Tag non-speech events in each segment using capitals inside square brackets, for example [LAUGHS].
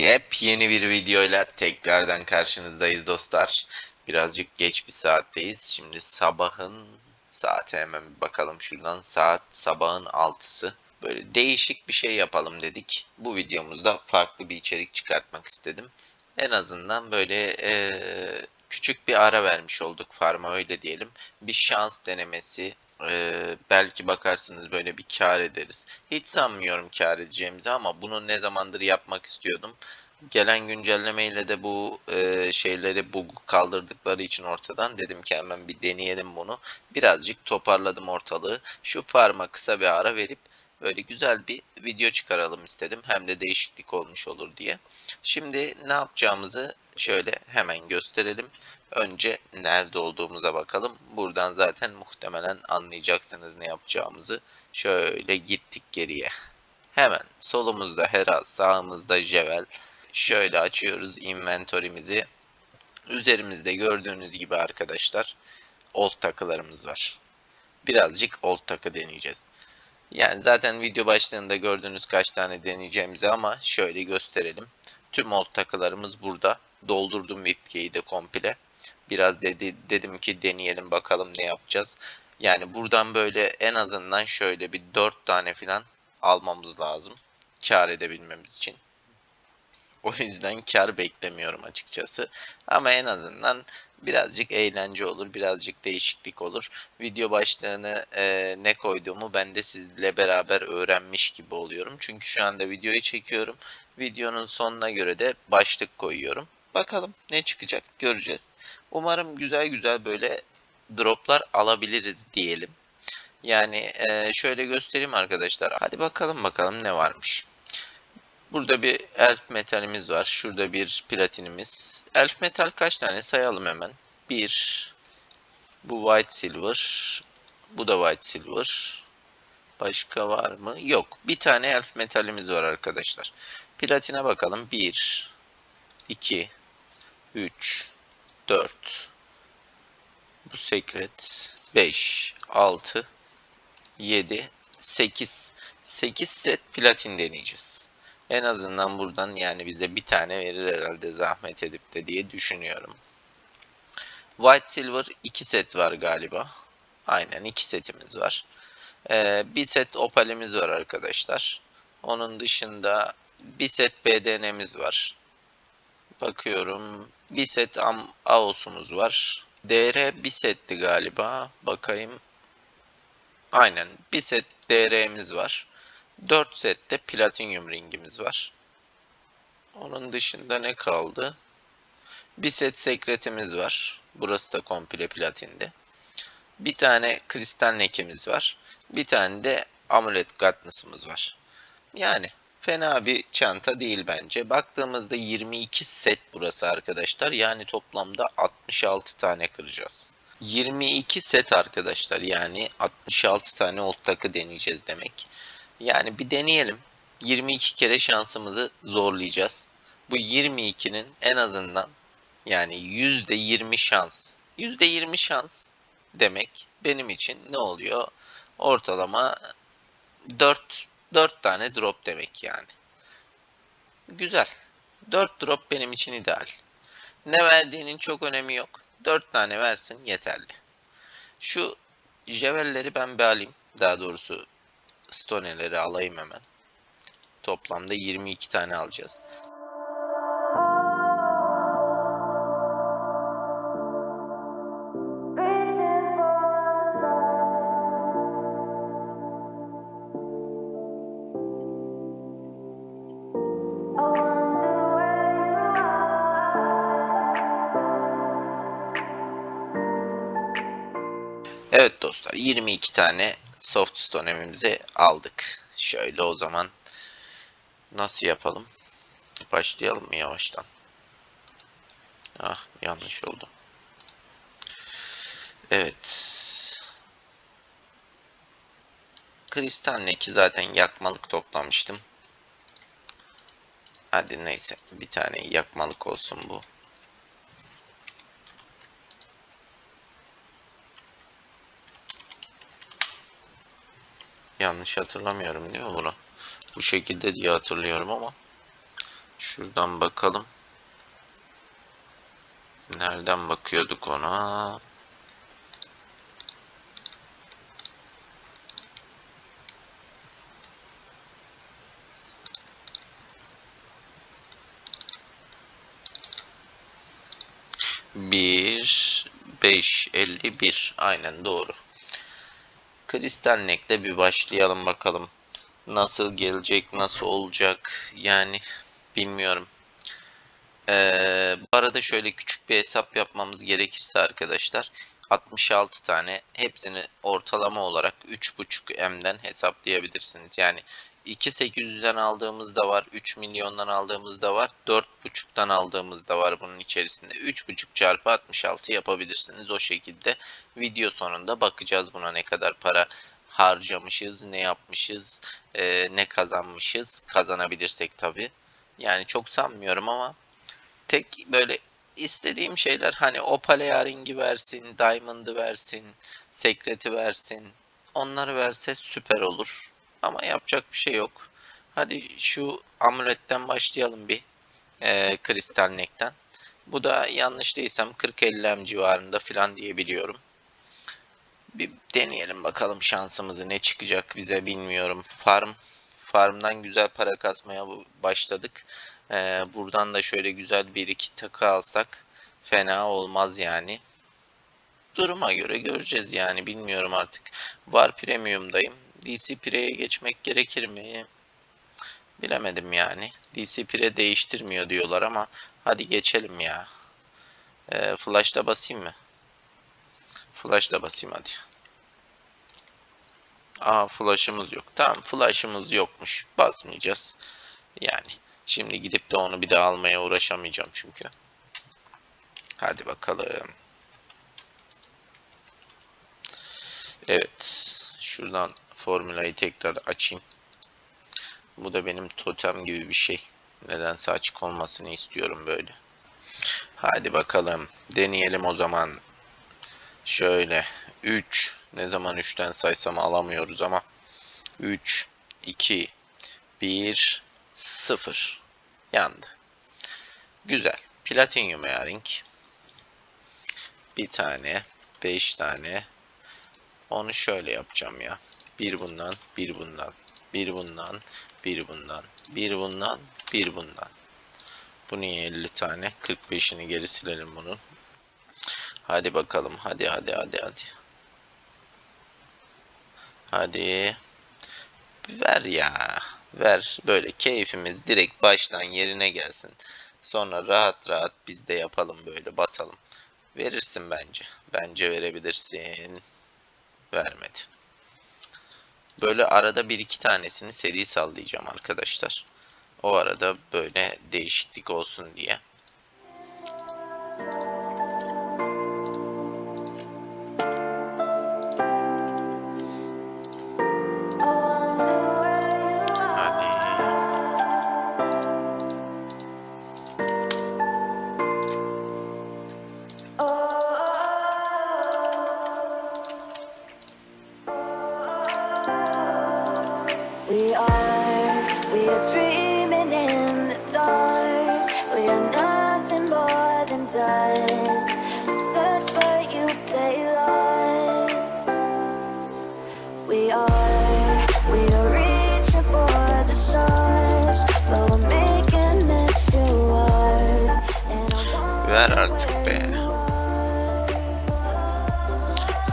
Yepyeni bir videoyla tekrardan karşınızdayız dostlar. Birazcık geç bir saatteyiz. Şimdi sabahın saate hemen bir bakalım şuradan. Saat sabahın 6'sı. Böyle değişik bir şey yapalım dedik. Bu videomuzda farklı bir içerik çıkartmak istedim. En azından böyle eee, küçük bir ara vermiş olduk farma öyle diyelim. Bir şans denemesi. Eee, belki bakarsınız böyle bir kar ederiz. Hiç sanmıyorum kar edeceğimizi ama bunu ne zamandır yapmak istiyordum. Gelen güncellemeyle de bu e, şeyleri bug kaldırdıkları için ortadan dedim ki hemen bir deneyelim bunu. Birazcık toparladım ortalığı. Şu farma kısa bir ara verip böyle güzel bir video çıkaralım istedim. Hem de değişiklik olmuş olur diye. Şimdi ne yapacağımızı şöyle hemen gösterelim. Önce nerede olduğumuza bakalım. Buradan zaten muhtemelen anlayacaksınız ne yapacağımızı. Şöyle gittik geriye. Hemen solumuzda Hera, sağımızda Jevel. Şöyle açıyoruz inventory'mizi. Üzerimizde gördüğünüz gibi arkadaşlar old takılarımız var. Birazcık old takı deneyeceğiz. Yani zaten video başlığında gördüğünüz kaç tane deneyeceğimizi ama şöyle gösterelim. Tüm old takılarımız burada. Doldurdum VIPK'yi de komple. Biraz dedi, dedim ki deneyelim bakalım ne yapacağız. Yani buradan böyle en azından şöyle bir 4 tane falan almamız lazım. Kar edebilmemiz için. [LAUGHS] O yüzden kar beklemiyorum açıkçası. Ama en azından birazcık eğlence olur, birazcık değişiklik olur. Video başlığını e, ne koyduğumu ben de sizle beraber öğrenmiş gibi oluyorum. Çünkü şu anda videoyu çekiyorum. Videonun sonuna göre de başlık koyuyorum. Bakalım ne çıkacak göreceğiz. Umarım güzel güzel böyle droplar alabiliriz diyelim. Yani e, şöyle göstereyim arkadaşlar. Hadi bakalım bakalım ne varmış. Burada bir elf metalimiz var. Şurada bir platinimiz. Elf metal kaç tane sayalım hemen. Bir. Bu white silver. Bu da white silver. Başka var mı? Yok. Bir tane elf metalimiz var arkadaşlar. Platine bakalım. 1 2 3 4 Bu secret 5 6 7 8 8 set platin deneyeceğiz. En azından buradan yani bize bir tane verir herhalde zahmet edip de diye düşünüyorum. White Silver 2 set var galiba. Aynen 2 setimiz var. Ee, bir set opalimiz var arkadaşlar. Onun dışında bir set BDN'miz var. Bakıyorum. Bir set Am AOS'umuz var. DR bir setti galiba. Bakayım. Aynen. Bir set DR'miz var. 4 sette platinyum ringimiz var. Onun dışında ne kaldı? Bir set sekretimiz var. Burası da komple platinde. Bir tane kristal nekemiz var. Bir tane de amulet gatnısımız var. Yani fena bir çanta değil bence. Baktığımızda 22 set burası arkadaşlar. Yani toplamda 66 tane kıracağız. 22 set arkadaşlar. Yani 66 tane old takı deneyeceğiz demek. Yani bir deneyelim. 22 kere şansımızı zorlayacağız. Bu 22'nin en azından yani %20 şans. %20 şans demek benim için ne oluyor? Ortalama 4 4 tane drop demek yani. Güzel. 4 drop benim için ideal. Ne verdiğinin çok önemi yok. 4 tane versin yeterli. Şu jevelleri ben bir alayım. Daha doğrusu stoneleri alayım hemen. Toplamda 22 tane alacağız. Evet dostlar 22 tane soft stone'imizi aldık. Şöyle o zaman nasıl yapalım? Başlayalım mı yavaştan? Ah yanlış oldu. Evet. Kristal neki zaten yakmalık toplamıştım. Hadi neyse bir tane yakmalık olsun bu. Yanlış hatırlamıyorum değil mi bunu? Bu şekilde diye hatırlıyorum ama Şuradan bakalım. Nereden bakıyorduk ona? Bir, beş, elli bir. Aynen doğru. Neck'le bir başlayalım bakalım. Nasıl gelecek, nasıl olacak yani bilmiyorum. Ee, bu arada şöyle küçük bir hesap yapmamız gerekirse arkadaşlar 66 tane hepsini ortalama olarak 3.5 M'den hesaplayabilirsiniz. Yani 2.800'den aldığımız da var, 3 milyondan aldığımız da var, 4.5'tan aldığımız da var bunun içerisinde. 3.5 çarpı 66 yapabilirsiniz o şekilde. Video sonunda bakacağız buna ne kadar para harcamışız, ne yapmışız, e, ne kazanmışız. Kazanabilirsek tabi. Yani çok sanmıyorum ama tek böyle istediğim şeyler hani Opal ringi versin, Diamond'ı versin, Secret'i versin. Onları verse süper olur. Ama yapacak bir şey yok. Hadi şu amuletten başlayalım bir. E, Kristal Neck'ten. Bu da yanlış değilsem 40-50 M civarında falan diyebiliyorum. Bir deneyelim bakalım şansımızı ne çıkacak bize bilmiyorum. Farm farmdan güzel para kasmaya başladık. Ee, buradan da şöyle güzel bir iki takı alsak fena olmaz yani. Duruma göre göreceğiz yani bilmiyorum artık. Var premium'dayım. DC Pire'ye geçmek gerekir mi? Bilemedim yani. DC Pire değiştirmiyor diyorlar ama hadi geçelim ya. Ee, flash'ta basayım mı? Flash'ta basayım hadi. Aa flash'ımız yok. Tamam flash'ımız yokmuş. Basmayacağız. Yani şimdi gidip de onu bir daha almaya uğraşamayacağım çünkü. Hadi bakalım. Evet. Şuradan formülayı tekrar açayım. Bu da benim totem gibi bir şey. Nedense açık olmasını istiyorum böyle. Hadi bakalım. Deneyelim o zaman. Şöyle. 3. Ne zaman 3'ten saysam alamıyoruz ama. 3, 2, 1, 0. Yandı. Güzel. Platinyum earring. Bir tane. 5 tane. Onu şöyle yapacağım ya. Bir bundan, bir bundan, bir bundan, bir bundan, bir bundan, bir bundan. Bu niye 50 tane? 45'ini geri silelim bunun. Hadi bakalım. Hadi hadi hadi hadi. Hadi. Ver ya. Ver. Böyle keyfimiz direkt baştan yerine gelsin. Sonra rahat rahat biz de yapalım böyle basalım. Verirsin bence. Bence verebilirsin. Vermedi. Böyle arada bir iki tanesini seri sallayacağım arkadaşlar. O arada böyle değişiklik olsun diye. Artık be.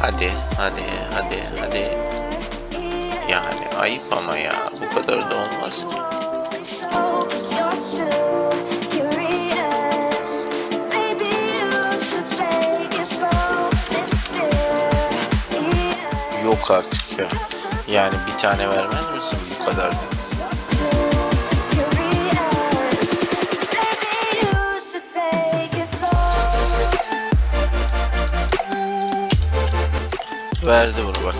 Hadi, hadi, hadi, hadi. Yani ayıp ama ya. Bu kadar da olmaz ki. Yok artık ya. Yani bir tane vermez misin bu kadar da? Verdi bunu bak.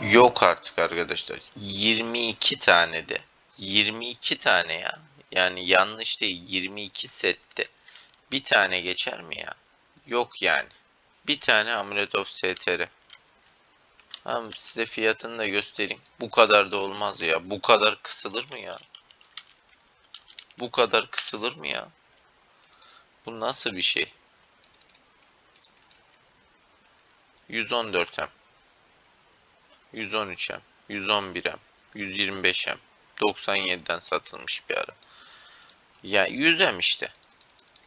Yok artık arkadaşlar. 22 tane de. 22 tane ya. Yani yanlış değil. 22 sette. Bir tane geçer mi ya? Yok yani. Bir tane Amulet of STR. Tamam size fiyatını da göstereyim. Bu kadar da olmaz ya. Bu kadar kısılır mı ya? Bu kadar kısılır mı ya? Bu nasıl bir şey? 114 M. 113M, 111M, 125M, 97'den satılmış bir ara. Ya 100M işte.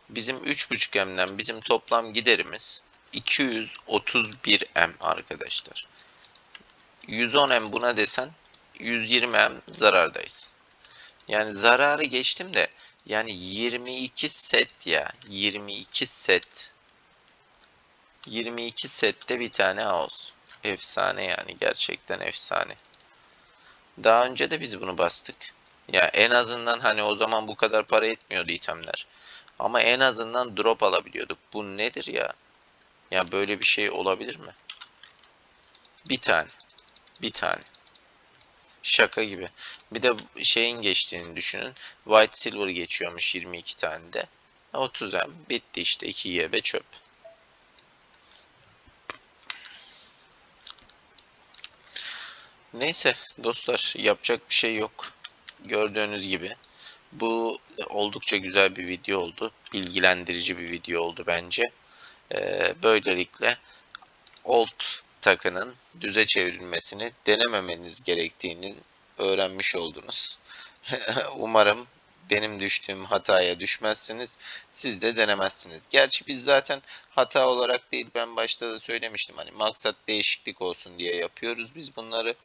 Bizim 3.5M'den bizim toplam giderimiz 231M arkadaşlar. 110M buna desen 120M zarardayız. Yani zararı geçtim de yani 22 set ya. 22 set. 22 sette bir tane house. Efsane yani gerçekten efsane. Daha önce de biz bunu bastık. Ya en azından hani o zaman bu kadar para etmiyordu itemler. Ama en azından drop alabiliyorduk. Bu nedir ya? Ya böyle bir şey olabilir mi? Bir tane. Bir tane. Şaka gibi. Bir de şeyin geçtiğini düşünün. White Silver geçiyormuş 22 tane de. 30 M. Bitti işte 2 GB çöp. Neyse dostlar yapacak bir şey yok. Gördüğünüz gibi bu oldukça güzel bir video oldu. Bilgilendirici bir video oldu bence. Ee, böylelikle old takının düze çevrilmesini denememeniz gerektiğini öğrenmiş oldunuz. [LAUGHS] Umarım benim düştüğüm hataya düşmezsiniz. Siz de denemezsiniz. Gerçi biz zaten hata olarak değil ben başta da söylemiştim hani maksat değişiklik olsun diye yapıyoruz biz bunları.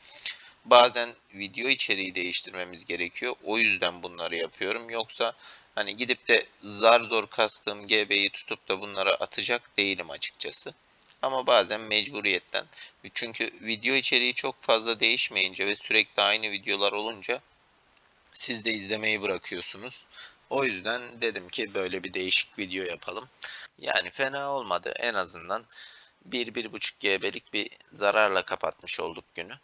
Bazen video içeriği değiştirmemiz gerekiyor. O yüzden bunları yapıyorum. Yoksa hani gidip de zar zor kastığım GB'yi tutup da bunlara atacak değilim açıkçası. Ama bazen mecburiyetten. Çünkü video içeriği çok fazla değişmeyince ve sürekli aynı videolar olunca siz de izlemeyi bırakıyorsunuz. O yüzden dedim ki böyle bir değişik video yapalım. Yani fena olmadı. En azından 1-1.5 GB'lik bir zararla kapatmış olduk günü.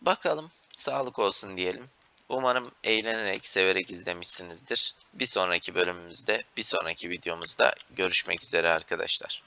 Bakalım sağlık olsun diyelim. Umarım eğlenerek, severek izlemişsinizdir. Bir sonraki bölümümüzde, bir sonraki videomuzda görüşmek üzere arkadaşlar.